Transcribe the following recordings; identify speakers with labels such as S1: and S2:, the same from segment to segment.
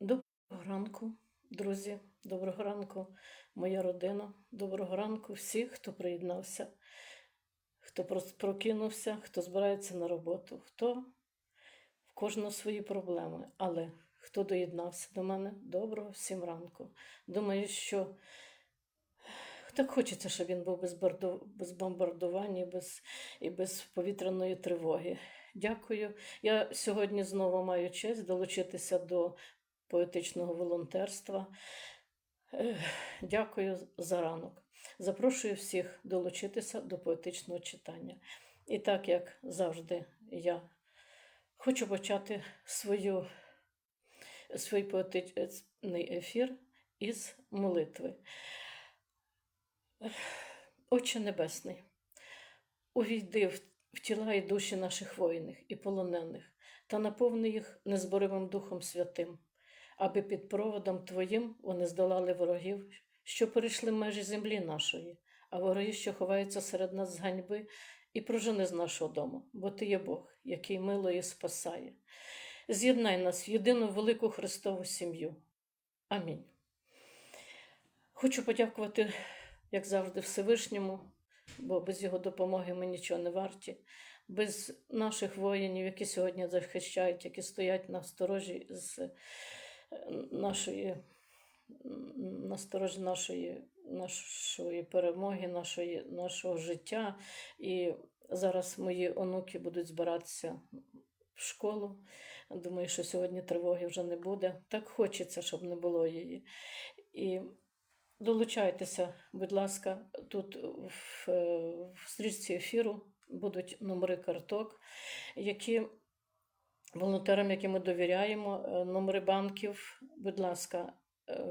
S1: Доброго ранку, друзі, доброго ранку, моя родина, доброго ранку всіх, хто приєднався, хто прокинувся, хто збирається на роботу, хто в кожного свої проблеми. Але хто доєднався до мене, доброго всім ранку. Думаю, що так хочеться, щоб він був без, без бомбардувань без, і без повітряної тривоги. Дякую. Я сьогодні знову маю честь долучитися до поетичного волонтерства. Дякую за ранок. Запрошую всіх долучитися до поетичного читання. І так як завжди, я хочу почати свою, свій поетичний ефір із молитви. Отче Небесний, увійди в, тіла і душі наших воїнів і полонених та наповни їх незборивим Духом Святим, аби під проводом Твоїм вони здолали ворогів, що перейшли межі землі нашої, а вороги, що ховаються серед нас з ганьби, і прожени з нашого дому, бо Ти є Бог, який мило спасає. З'єднай нас в єдину велику Христову сім'ю. Амінь. Хочу подякувати, як завжди, Всевишньому, бо без його допомоги ми нічого не варті, без наших воїнів, які сьогодні захищають, які стоять на сторожі з нашої, м, на сторожі нашої, нашої перемоги, нашої, нашого життя. І зараз мої онуки будуть збиратися в школу. Думаю, що сьогодні тривоги вже не буде. Так хочеться, щоб не було її. І долучайтеся, будь ласка, тут в, в стрічці ефіру будуть номери карток, які волонтерам, яким ми довіряємо, е, номери банків, будь ласка, е,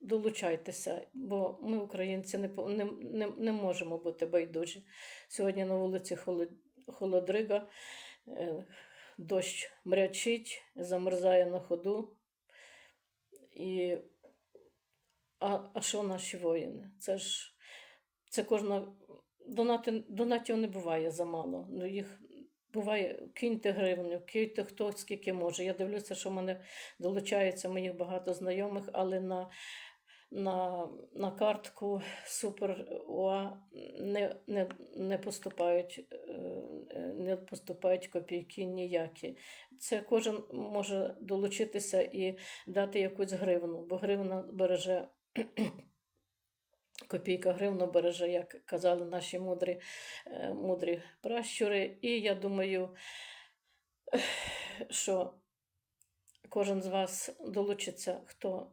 S1: долучайтеся, бо ми, українці, не, не, не, можемо бути байдужі. Сьогодні на вулиці холодрига, е, дощ мрячить, замерзає на ходу. І а, а що наші воїни? Це ж це кожна донати, донатів не буває замало. Ну їх буває, киньте гривню, киньте хто скільки може. Я дивлюся, що в мене долучається моїх багато знайомих, але на, на, на картку Супер УА не, не, не поступають. е, Не поступають копійки ніякі. Це кожен може долучитися і дати якусь гривну, бо гривна береже копійка гривну береже, як казали наші мудрі, е, мудрі пращури. І я думаю, що кожен з вас долучиться, хто,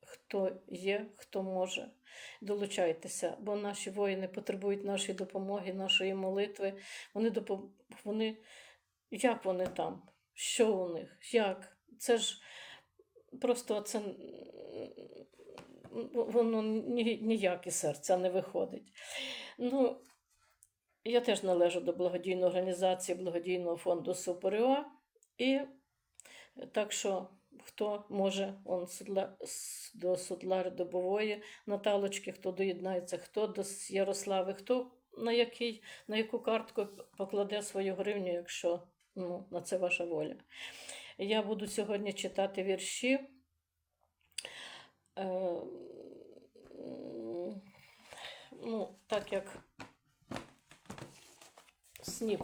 S1: хто є, хто може. Долучайтеся, бо наші воїни потребують нашої допомоги, нашої молитви. Вони, допом... вони як вони там? Що у них? Як? Це ж просто це воно ні- ніяк серця не виходить. Ну, я теж належу до благодійної організації благодійного фонду Суперіо. І так що хто може он судла, до Судлари Добової Наталочки, хто доєднається, хто до Ярослави, хто на, який, на яку картку покладе свою гривню, якщо ну, на це ваша воля. Я буду сьогодні читати вірші. Е, м, ну, так як СНІП,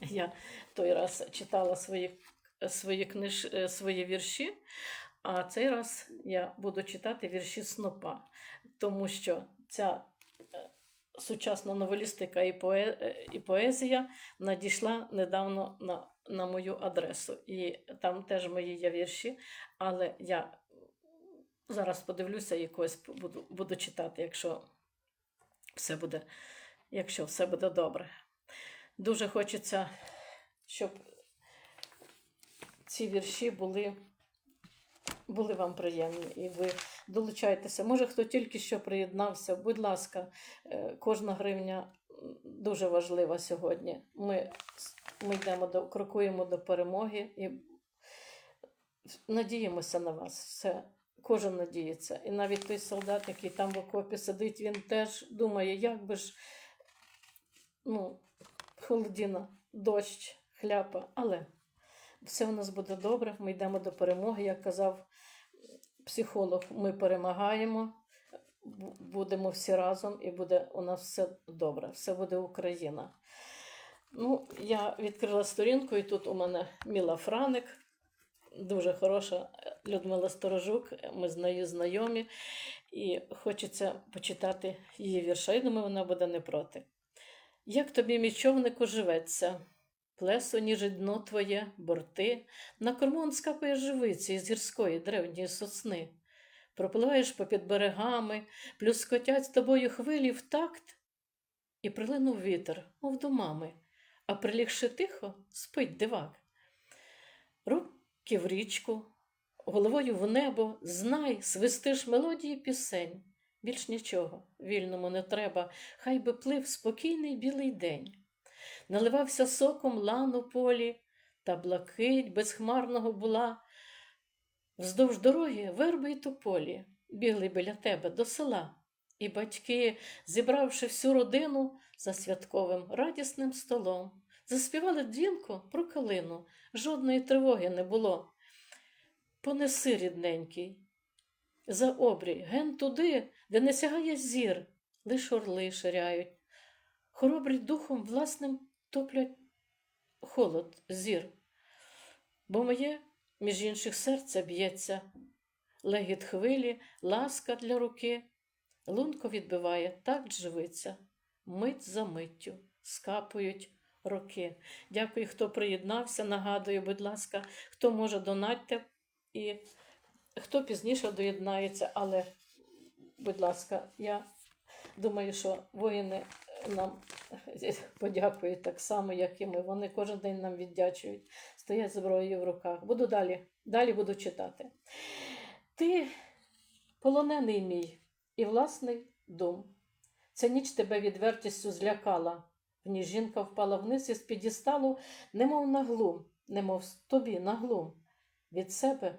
S1: я той раз читала свої, свої, книж, е, свої вірші, а цей раз я буду читати вірші снопа, тому що ця е, сучасна новелістика і, пое, е, і поезія надійшла недавно на, на мою адресу. І там теж мої є вірші, але я зараз подивлюся якось буду, буду читати, якщо все буде, якщо все буде добре. Дуже хочеться, щоб ці вірші були, були вам приємні, і ви долучайтеся. Може, хто тільки що приєднався, будь ласка, е, кожна гривня дуже важлива сьогодні. Ми, ми йдемо до, крокуємо до перемоги і надіємося на вас. Все. Кожен надіється. І навіть той солдат, який там в окопі сидить, він теж думає, як би ж ну, холодіна, дощ, хляпа. Але все у нас буде добре. Ми йдемо до перемоги. Як казав психолог, ми перемагаємо, будемо всі разом, і буде у нас все добре. Все буде Україна. Ну, я відкрила сторінку, і тут у мене Міла Франик, дуже хороша Людмила Сторожук. Ми з нею знайомі, і хочеться почитати її вірша. Я думаю, вона буде не проти. Як тобі, мій човнику, живеться? Плесо ніжить дно твоє, борти, на корму он скапає живиці із гірської древньої сосни. Пропливаєш попід берегами, плюскотять з тобою хвилі в такт, і прилинув вітер, мов думами, а прилігши тихо, спить дивак. В річку, головою в небо, знай, свистиш мелодії пісень. Більш нічого, вільному не треба, хай би плив спокійний білий день. Наливався соком лан у полі, та блакить безхмарного була. Вздовж дороги верби й тополі бігли біля тебе до села, і батьки, зібравши всю родину за святковим радісним столом, заспівали дзвінко про калину, жодної тривоги не було. Понеси, рідненький, за обрій, ген туди, де не сягає зір, лиш орли ширяють. Хоробрі духом власним топлять холод, зір. Бо моє, між інших, серце б'ється, легіт хвилі, ласка для руки, лунко відбиває, так живиться, мить за миттю скапують роки. Дякую, хто приєднався. Нагадую, будь ласка, хто може донатьте і хто пізніше доєднається, але, будь ласка, я думаю, що воїни нам подякують так само, як і ми. Вони кожен день нам віддячують, стоять зброєю в руках. Буду далі, далі буду читати. Ти полонений мій і власний дум. Ця ніч тебе відвертістю злякала. В ній жінка впала вниз із підісталу, немов на глум, немов тобі на глум. Від себе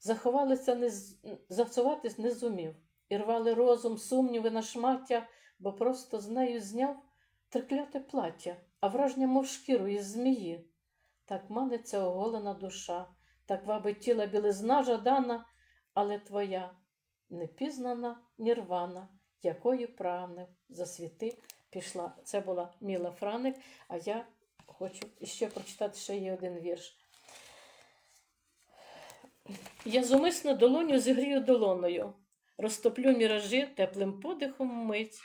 S1: заховалися, не з... заховатись не зумів, і рвали розум, сумніви на шмаття, бо просто з нею зняв трикляте плаття, а враження, мов шкіру із змії. Так маниться оголена душа, так вабить тіла білизна жадана, але твоя непізнана нірвана, якою прагнив засвіти пішла. Це була Міла Франик, а я хочу ще прочитати ще є один вірш. Я зумисно долоню зігрію долоною, розтоплю міражі теплим подихом мить.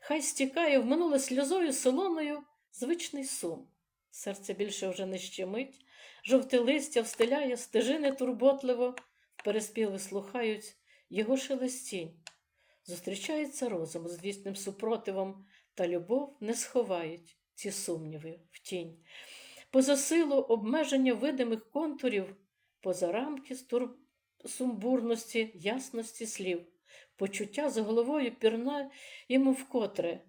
S1: Хай стікає в минуле сльозою солоною звичний сум. Серце більше вже не щемить, жовте листя встиляє стежини турботливо, в переспіви слухають його шелестінь. Зустрічається розум з вісним супротивом, та любов не сховають ці сумніви в тінь. Поза силу обмеження видимих контурів, поза рамки стур... сумбурності, ясності слів, почуття за головою пірна йому вкотре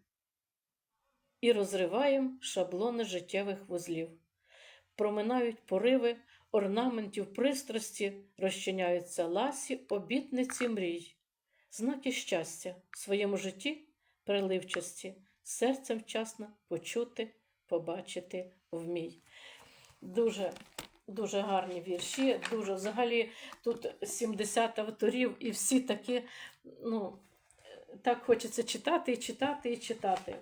S1: і розриваєм шаблони життєвих вузлів. Проминають пориви орнаментів пристрасті, розчиняються ласі, обітниці мрій, знаки щастя в своєму житті приливчасті, серцем вчасно почути, побачити вмій. Дуже Дуже гарні вірші, дуже взагалі тут 70 авторів, і всі такі, ну, так хочеться читати і читати і читати.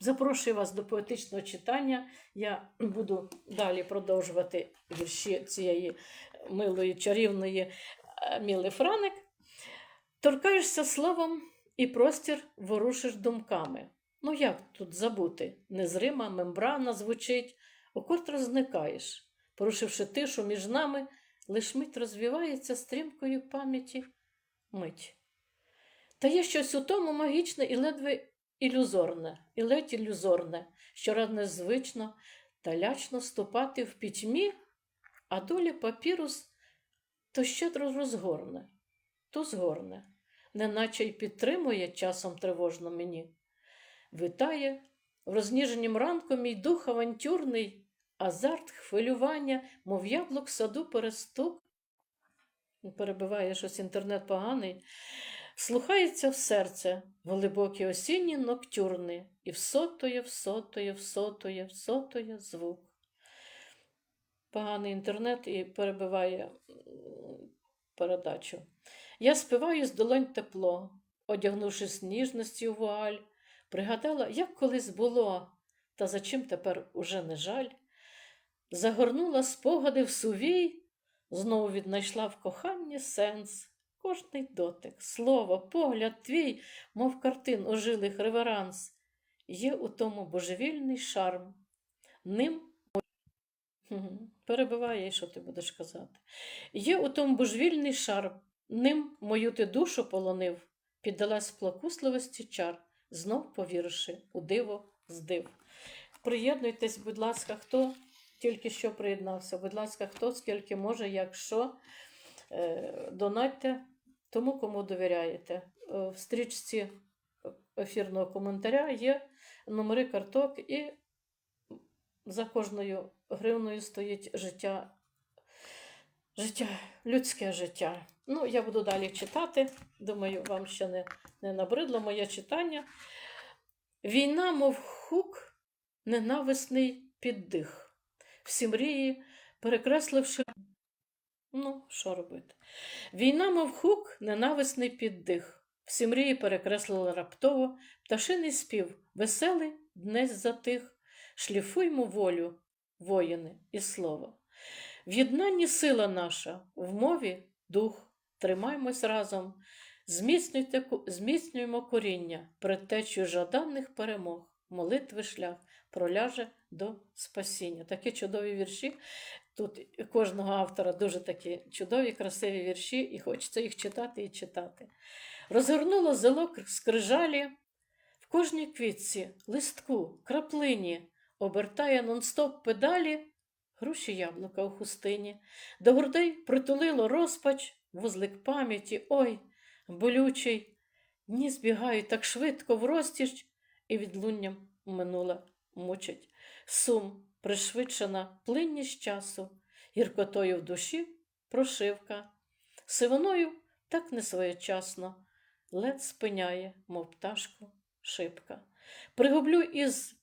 S1: Запрошую вас до поетичного читання. Я буду далі продовжувати вірші цієї милої, чарівної е, Міли Франик. Торкаєшся словом і простір ворушиш думками. Ну як тут забути? Незрима мембрана звучить, окотре зникаєш, порушивши тишу між нами, лиш мить розвівається стрімкою пам'яті мить. Та є щось у тому магічне і ледве ілюзорне, і ледь ілюзорне, що рад незвично та лячно ступати в пітьмі, а долі папірус то щедро розгорне, то згорне, неначе й підтримує часом тривожно мені. Витає в розніженім ранку мій дух авантюрний, азарт, хвилювання, мов яблук саду перестук. Перебиває щось інтернет поганий. Слухається в серце глибокі осінні ноктюрни, і всотує, всотує, всотує, всотує звук. поганий інтернет і перебиває передачу. Я співаю з долонь тепло, одягнувшись ніжності у вуаль, пригадала, як колись було, та за чим тепер уже не жаль. Загорнула спогади в сувій, знову віднайшла в коханні сенс. Кожний дотик, слово, погляд твій, мов картин ожилих реверанс, є у тому божевільний шарм. Ним перебиває, що ти будеш казати. Є у тому божевільний шарм, ним мою ти душу полонив, піддалась плакусливості чар, знов повіривши у диво з див. Приєднуйтесь, будь ласка, хто тільки що приєднався, будь ласка, хто скільки може, якщо е, донатьте тому, кому довіряєте. Е, В стрічці ефірного коментаря є номери карток, і за кожною гривною стоїть життя, життя, людське життя. Ну, я буду далі читати. Думаю, вам ще не, не набридло моє читання. Війна, мов хук, ненависний піддих. Всі мрії, перекресливши. Ну, що робити? Війна, мов хук, ненависний піддих. Всі мрії перекреслили раптово, пташиний спів, веселий днесь затих. Шліфуймо волю, воїни, і слово. В єднанні сила наша, в мові дух, тримаймось разом, зміцнюйте, зміцнюємо коріння, предтечію жаданих перемог, молитви шлях проляже до спасіння. Такі чудові вірші. Тут кожного автора дуже такі чудові, красиві вірші, і хочеться їх читати і читати. Розгорнуло зело скрижалі в кожній квітці, листку, краплині, обертає нон-стоп педалі, груші яблука у хустині, до грудей притулило розпач, вузлик пам'яті, ой, болючий. Дні збігають так швидко в розтіч, і відлунням минуле мучить. Сум, пришвидшена плинність часу, гіркотою в душі прошивка, сивоною так не своєчасно, лед спиняє, мов пташку, шибка. Пригублю із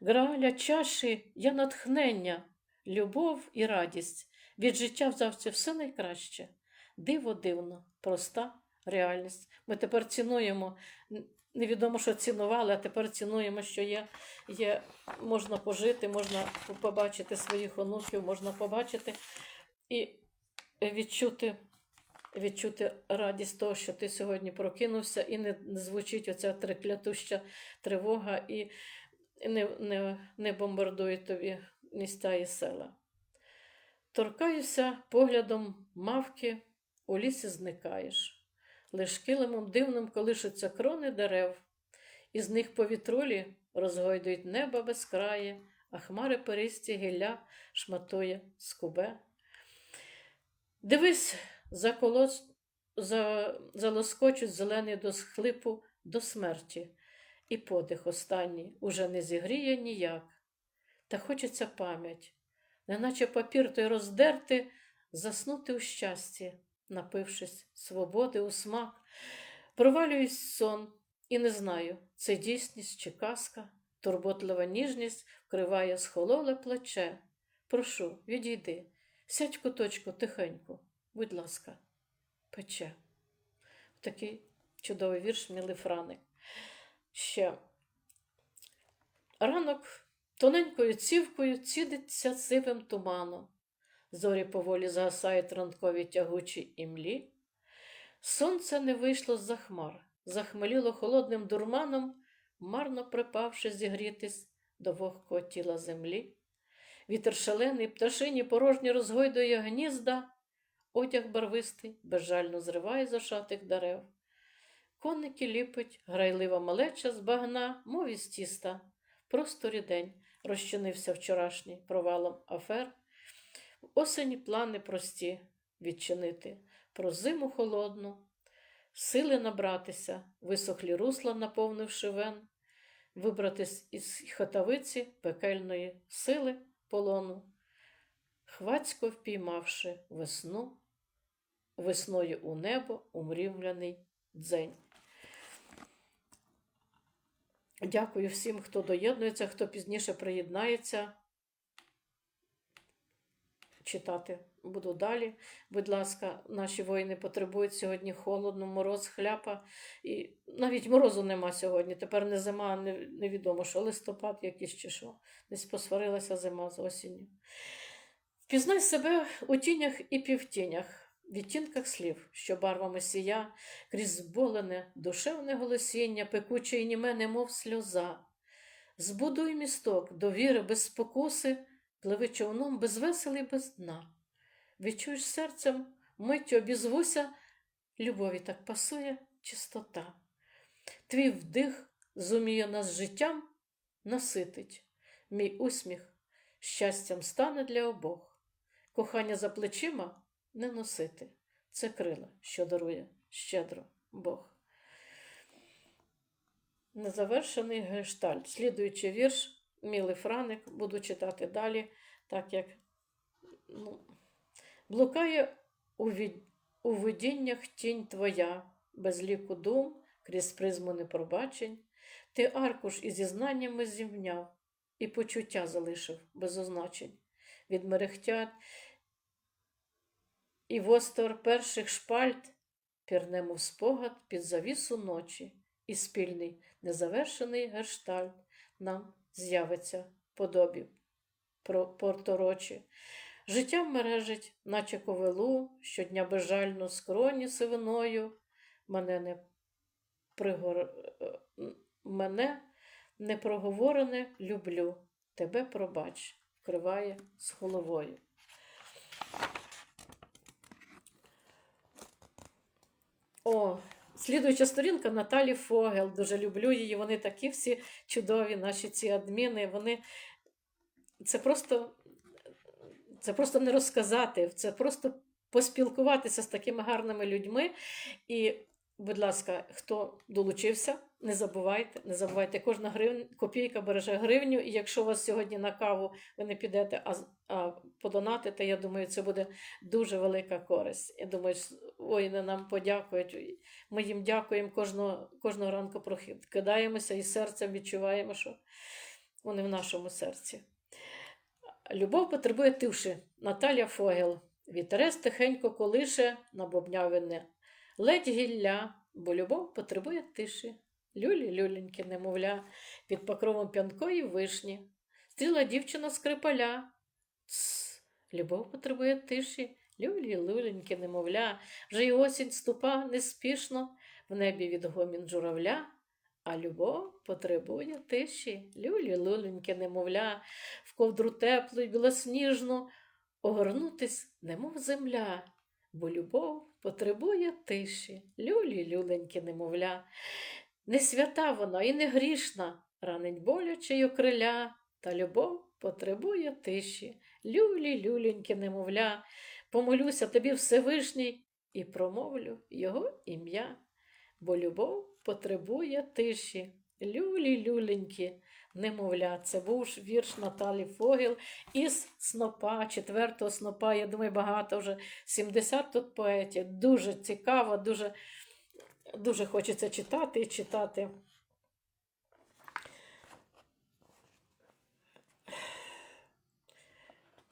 S1: граля чаші я натхнення, любов і радість. Від життя взявся все найкраще. Диво дивно, проста реальність. Ми тепер цінуємо, невідомо, що цінували, а тепер цінуємо, що є, є можна пожити, можна побачити своїх онуків, можна побачити і відчути, відчути радість того, що ти сьогодні прокинувся, і не звучить оця триклятуща тривога, і не, не, не бомбардує тобі міста і села. Торкаюся поглядом мавки, у лісі зникаєш. Лиш килимом дивним колишуться крони дерев, із них повітролі розгойдують неба безкрає, а хмари перисті гілля шматує скубе. Дивись, заколос... за... залоскочуть зелений до схлипу до смерті, і подих останній уже не зігріє ніяк. Та хочеться пам'ять, неначе папір той роздерти, заснути у щасті, напившись свободи у смак, провалююсь сон і не знаю, це дійсність чи казка, турботлива ніжність вкриває схололе плече. Прошу, відійди, сядь куточку тихенько, будь ласка, пече. Такий чудовий вірш Міли Франик. Ще ранок тоненькою цівкою цідиться сивим туманом. Зорі поволі згасають ранкові тягучі імлі. Сонце не вийшло з-за хмар, захмеліло холодним дурманом, марно припавши зігрітись до вогкого тіла землі. Вітер шалений, пташині порожні розгойдує гнізда, одяг барвистий безжально зриває з ошатих дерев. Конники ліпить, грайлива малеча з багна, мов із тіста. Просто рідень розчинився вчорашній провалом афер. Осені плани прості відчинити, про зиму холодну, сили набратися, висохлі русла, наповнивши вен, вибратись із хатавиці пекельної сили полону, хвацько впіймавши весну, весною у небо умрівляний дзень. Дякую всім, хто доєднується, хто пізніше приєднається. читати буду далі. Будь ласка, наші воїни потребують сьогодні холодно, мороз, хляпа. І навіть морозу нема сьогодні. Тепер не зима, не, невідомо, що листопад якийсь чи що. Десь посварилася зима з осінню. Впізнай себе у тінях і півтінях, відтінках слів, що барвами сія, крізь зболене, душевне голосіння, пекуче і німе, немов сльоза. Збудуй місток, довіри без спокуси, пливи човном без веселий без дна. Відчуєш серцем, миттю обізвуся, любові так пасує чистота. Твій вдих зуміє нас життям наситить, мій усміх щастям стане для обох. Кохання за плечима не носити. Це крила, що дарує щедро Бог. Незавершений гештальт. Слідуючий вірш, Мілий Франик, буду читати далі, так як ну, блукає у, від... у видіннях тінь твоя, без ліку дум, крізь призму непробачень. Ти аркуш із зізнаннями зівняв, і почуття залишив без означень. Від мерехтят і востор перших шпальт пірнемо в спогад під завісу ночі, і спільний незавершений герштальт нам з'явиться подобі порторочі. Життя мережить, наче ковилу, щодня безжально скроні сивиною. Мене не пригор... мене непроговорене люблю, тебе пробач, вкриває з головою. О, слідуюча сторінка Наталі Фогел. Дуже люблю її. Вони такі всі чудові, наші ці адміни. Вони це просто, це просто не розказати, це просто поспілкуватися з такими гарними людьми. І, будь ласка, хто долучився, не забувайте, не забувайте, кожна гривня, копійка береже гривню. І якщо у вас сьогодні на каву ви не підете, а, а подонатите, я думаю, це буде дуже велика користь. Я думаю, воїни нам подякують. Ми їм дякуємо кожного, кожного ранку прокидаємося і серцем відчуваємо, що вони в нашому серці. Любов потребує тиші. Наталя Фогел. Вітерець тихенько колише на бобнявине. Ледь гілля, бо любов потребує тиші. Люлі, люленьки, немовля, під покровом п'янкої вишні. Стріла дівчина скрипаля. Тс, любов потребує тиші. Люлі, люленьки, немовля, вже й осінь ступа неспішно. В небі від гомін журавля. А любов потребує тиші, люлі, люленьки, немовля, в ковдру теплу й білосніжну, огорнутись, немов земля, бо любов потребує тиші, люлі, люленьки, немовля. Не свята вона і не грішна, ранить боляче й окриля, та любов потребує тиші, люлі, люленьки, немовля. Помолюся тобі Всевишній і промовлю його ім'я, бо любов потребує тиші, люлі, люленьки, немовля. Це був вірш Наталі Фогіл із снопа, четвертого снопа. Я думаю, багато вже 70 тут поетів. Дуже цікаво, дуже, дуже хочеться читати і читати.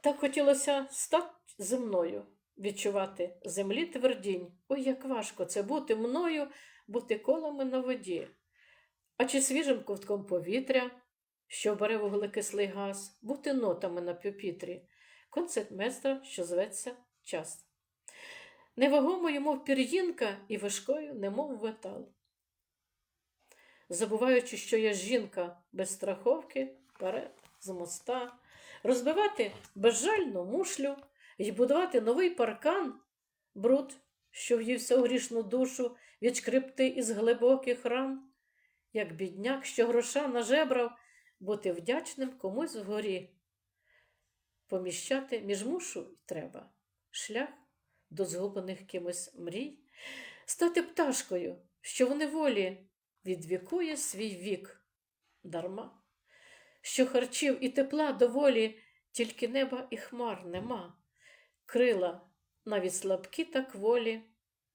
S1: Так хотілося стати земною, відчувати землі твердінь. Ой, як важко це бути мною, бути колами на воді. А чи свіжим ковтком повітря, що бере вуглекислий газ, бути нотами на пюпітрі, концертмейстра, що зветься час. Невагомою, мов пір'їнка, і важкою, немов метал. Забуваючи, що я жінка без страховки, вперед, з моста, розбивати безжальну мушлю і будувати новий паркан, бруд, що в'ївся у грішну душу, відшкрипти із глибоких ран, як бідняк, що гроша нажебрав, бути вдячним комусь вгорі. Поміщати між мушу й треба. Шлях до згублених кимось мрій, стати пташкою, що в неволі відвікує свій вік. Дарма, що харчів і тепла доволі, тільки неба і хмар нема, крила навіть слабкі та кволі,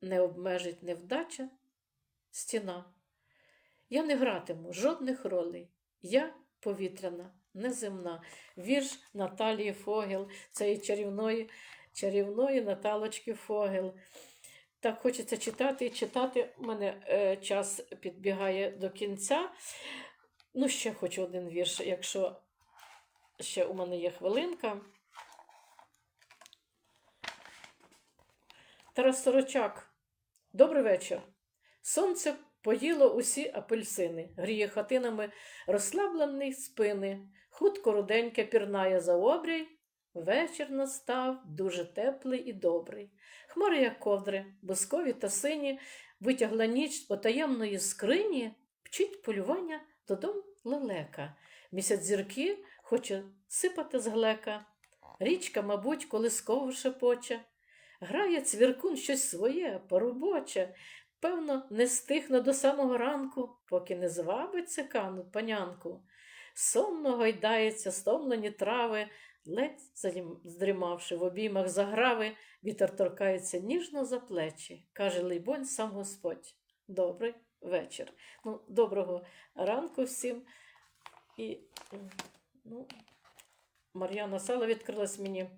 S1: не обмежить невдача, стіна. Я не гратиму жодних ролей, я повітряна неземна. Вірш Наталії Фогел, цієї чарівної, чарівної Наталочки Фогел. Так хочеться читати і читати. У мене е, час підбігає до кінця. Ну, ще хочу один вірш, якщо ще у мене є хвилинка. Тарас Сорочак. Добрий вечір. Сонце поїло усі апельсини, гріє хатинами розслаблені спини. Хутко руденьке пірнає за обрій. Вечір настав дуже теплий і добрий. Хмари, як ковдри, бускові та сині, витягла ніч з потаємної скрині, вчить полювання додому лелека. Місяць зірки хоче сипати з глека. Річка, мабуть, колисково шепоче. Грає цвіркун щось своє, поробоче. Певно, не стихне до самого ранку, поки не звабить цикану панянку. Сонно гойдається, стомлені трави, ледь здрімавши в обіймах заграви, вітер торкається ніжно за плечі, каже Лейбонь сам Господь. Добрий вечір. Ну, доброго ранку всім. І ну, Мар'яна Сала відкрилась мені.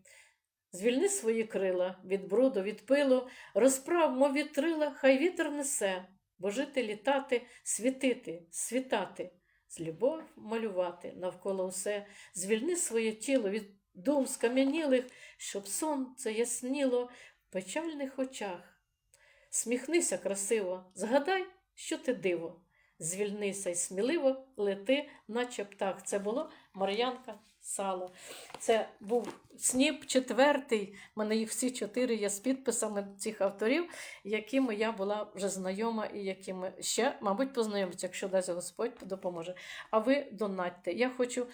S1: Звільни свої крила від бруду, від пилу, розправ, мов вітрила, хай вітер несе, бо жити, літати, світити, світати, з любов малювати навколо усе, звільни своє тіло від дум скам'янілих, щоб сонце ясніло в печальних очах. Сміхнися красиво, згадай, що ти диво. Звільнися й сміливо лети, наче птах. Це було Мар'янка Сало. Це був сніп четвертий. У мене їх всі чотири є з підписами цих авторів, якими я була вже знайома і якими ще, мабуть, познайомиться, якщо дасть Господь допоможе. А ви донатьте. Я хочу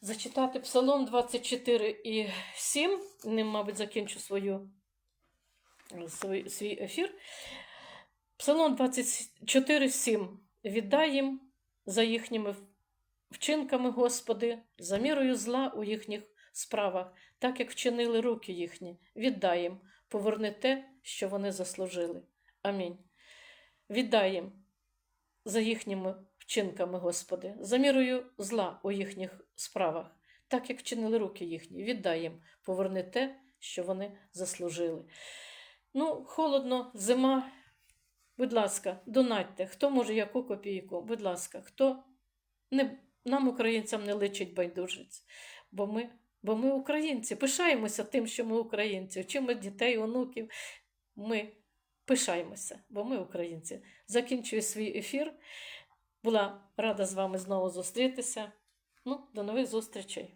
S1: зачитати Псалом 24 і 7. Ним, мабуть, закінчу свою, свій, свій ефір. Псалом 24, 7. Віддай їм за їхніми вчинками, Господи, за мірою зла у їхніх справах, так як вчинили руки їхні. Віддай їм, поверни те, що вони заслужили. Амінь. Віддай їм за їхніми вчинками, Господи, за мірою зла у їхніх справах, так як вчинили руки їхні. Віддай їм, поверни те, що вони заслужили. Ну, холодно, зима. Будь ласка, донатьте, хто може яку копійку, будь ласка, хто не, нам, українцям, не личить байдужець, бо ми, бо ми українці, пишаємося тим, що ми українці, вчимо дітей, онуків. Ми пишаємося, бо ми українці. Закінчую свій ефір. Була рада з вами знову зустрітися. Ну, до нових зустрічей.